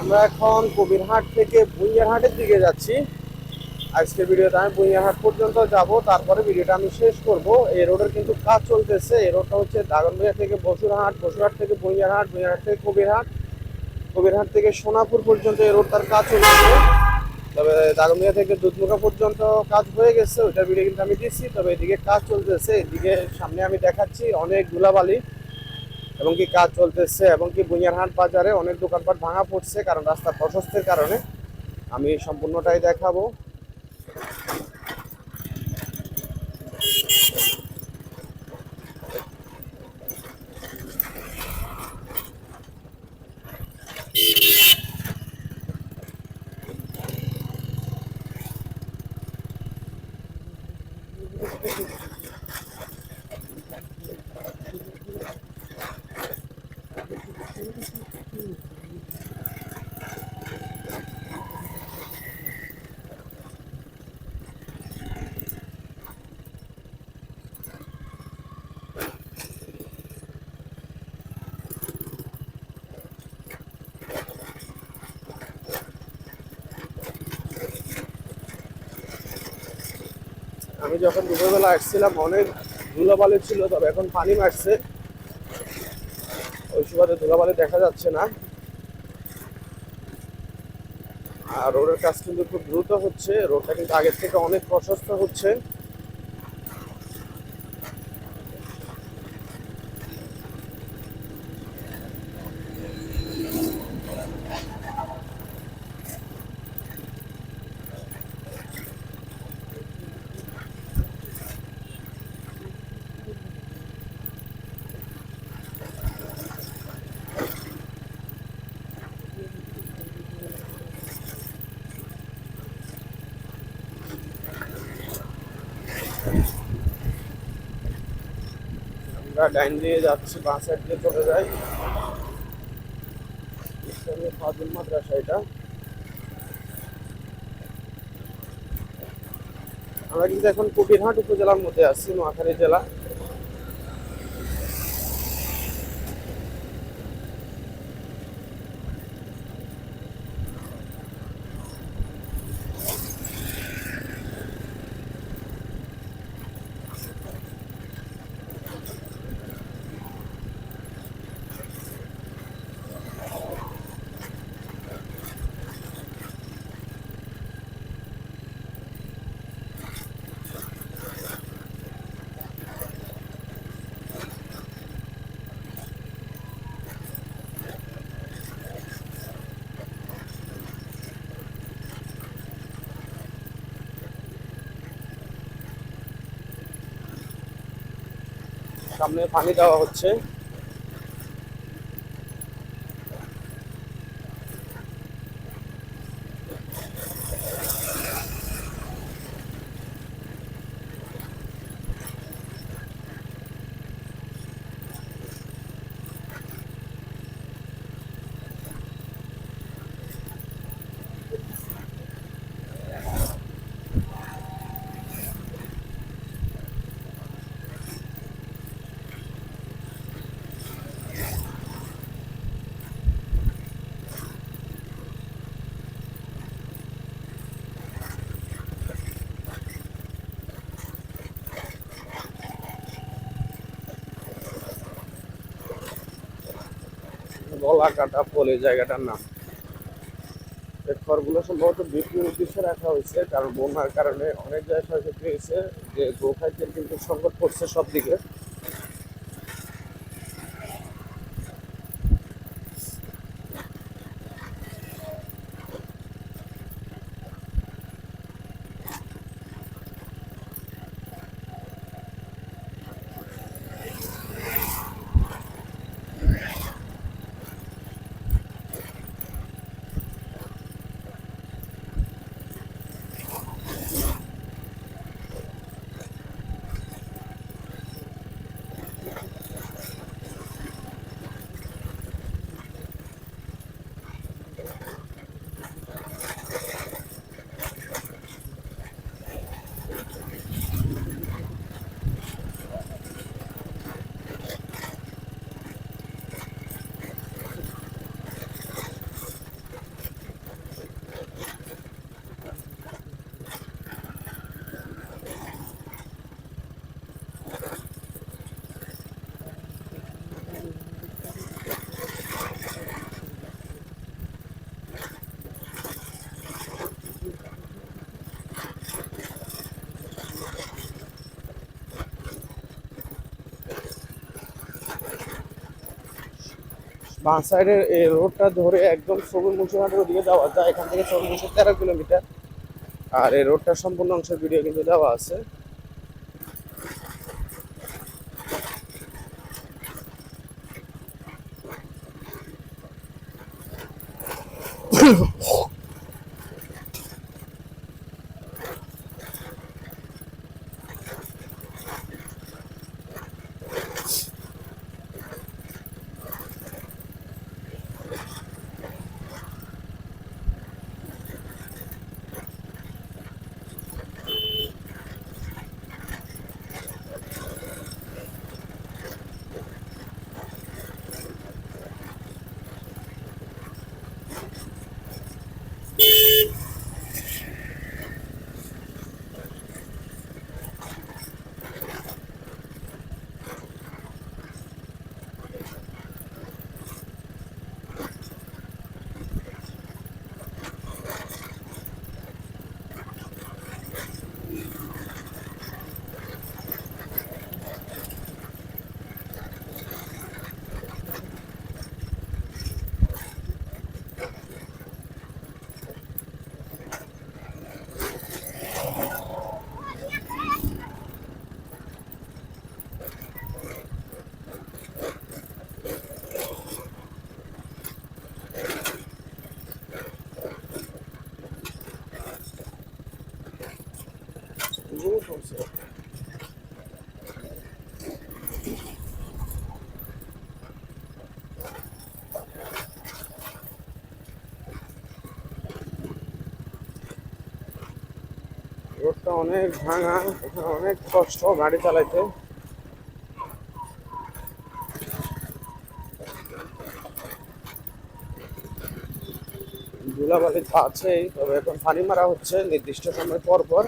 আমরা এখন কবিরহাট থেকে বুইয়ারহাটের দিকে যাচ্ছি। আজকের ভিডিওতে আমি বুইয়ারহাট পর্যন্ত যাব, তারপরে ভিডিওটা আমি শেষ করব। এই রোডের কিন্তু কাজ চলতেছে, এই রোডটা হচ্ছে দাগনবাড়িয়া থেকে বসুরহাট বসুরহাট থেকে বুইয়ারহাট বুইয়ারহাট থেকে কবিরহাট। কবিরহাট থেকে সোনাপুর পর্যন্ত এই রোডটার কাজ চলতেছে। তবে দাগনবাড়িয়া থেকে দুধমুখা পর্যন্ত কাজ হয়ে গেছে ওইটা ভিডিও কিন্তু আমি দিচ্ছি। তবে এদিকে কাজ চলতেছে, এদিকে সামনে আমি দেখাচ্ছি অনেক ধুলাবালি। এবং কি কাজ চলতেছে এবং কি বুনিয়ারহাট বাজারে অনেক দোকানপাট ভাঙা পড়ছে, কারণ রাস্তা প্রশস্তের কারণে। আমি সম্পূর্ণটাই দেখাবো। আমি যখন দুপুরবেলা আসছিলাম অনেক ধুলাবালি ছিল তবে এখন পানি মারছে। ওই সুবাদে ধুলাবালি দেখা যাচ্ছে না। আর রোডের কাজ কিন্তু খুব দ্রুত হচ্ছে। রোডটা কিন্তু আগের থেকে অনেক প্রশস্ত হচ্ছে। আমরা লাইন দিয়ে যাচ্ছে, বাঁ সাইড দিয়ে চলে যায় ফাজুল মাদ্রাসা এটা। আমরা কিন্তু এখন কুটিরহাট উপজেলার মধ্যে আছি, নোয়াখালী জেলা। সামনে পানি দেওয়া হচ্ছে। গলা কাটা পোল এই জায়গাটার নাম। এই খড়গুলো সম্ভবত বিক্রির উদ্দেশ্যে রাখা হয়েছে, কারণ বন্যার কারণে অনেক জায়গায় ক্ষয়ক্ষতি হয়েছে। যে গোখাদ্যের কিন্তু সংকট পড়ছে সব দিকে বাঁ সাইডের এই রোডটা ধরে একদম সবুজ মুন্সিঘাটের ওদিকে যাওয়া যায়। এখান থেকে সর্বোচ্চ তেরো কিলোমিটার। আর এই রোডটার সম্পূর্ণ অংশের ভিডিও কিন্তু দেওয়া আছে। রোডটা অনেক ভাঙা অনেক কষ্ট গাড়ি চালাইতে। ধুলাবালি তো আছেই, তবে এখন পানি মারা হচ্ছে, নির্দিষ্ট সময় পর পর।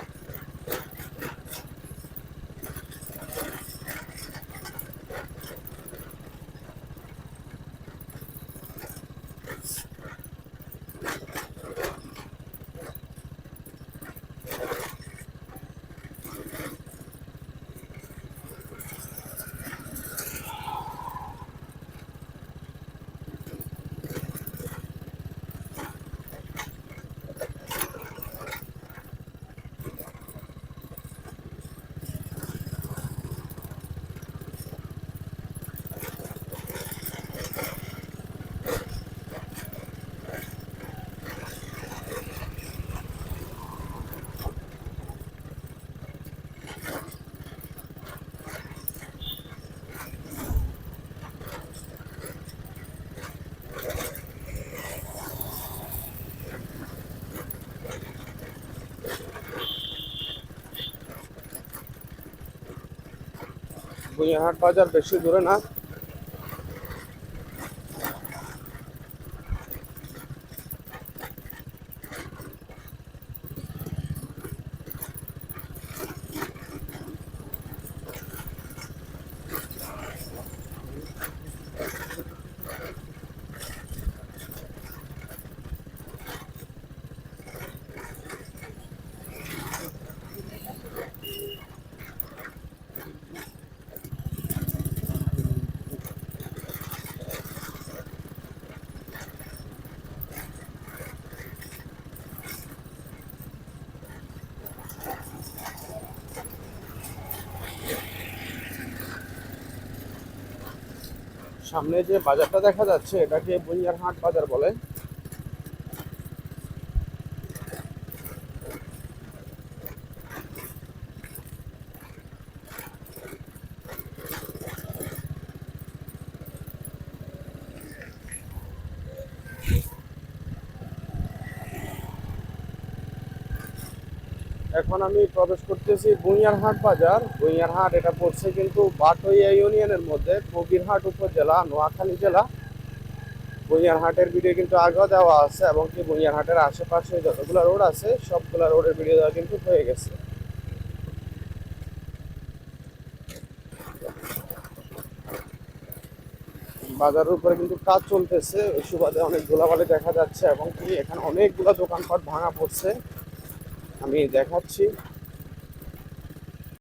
বুনিয়াহাট বাজার বেশি দূরে না সামনে যে বাজারটা দেখা যাচ্ছে এটাকে বুনিয়ারহাট বাজার বলে। এখন আমি প্রবেশ করতেছি বুনিয়ারহাট বাজার। বুনিয়ারহাট এটা পড়ছে কিন্তু বাটইয়া ইউনিয়নের মধ্যে কবিরহাট উপজেলা, নোয়াখালী জেলা। বুনিয়ারহাটের ভিডিও কিন্তু আগেও দেওয়া আছে এবং কি বুনিয়ারহাটের আশেপাশে যতগুলো রোড আছে, সবগুলো রোডের ভিডিও দেওয়া কিন্তু হয়ে গেছে। বাজারের উপরে কিন্তু কাজ চলতেছে। ওই সুবাদে অনেক ধুলাবালি দেখা যাচ্ছে এবং কি এখানে অনেকগুলো দোকানপাট ভাঙা পড়ছে। আমি দেখাচ্ছি।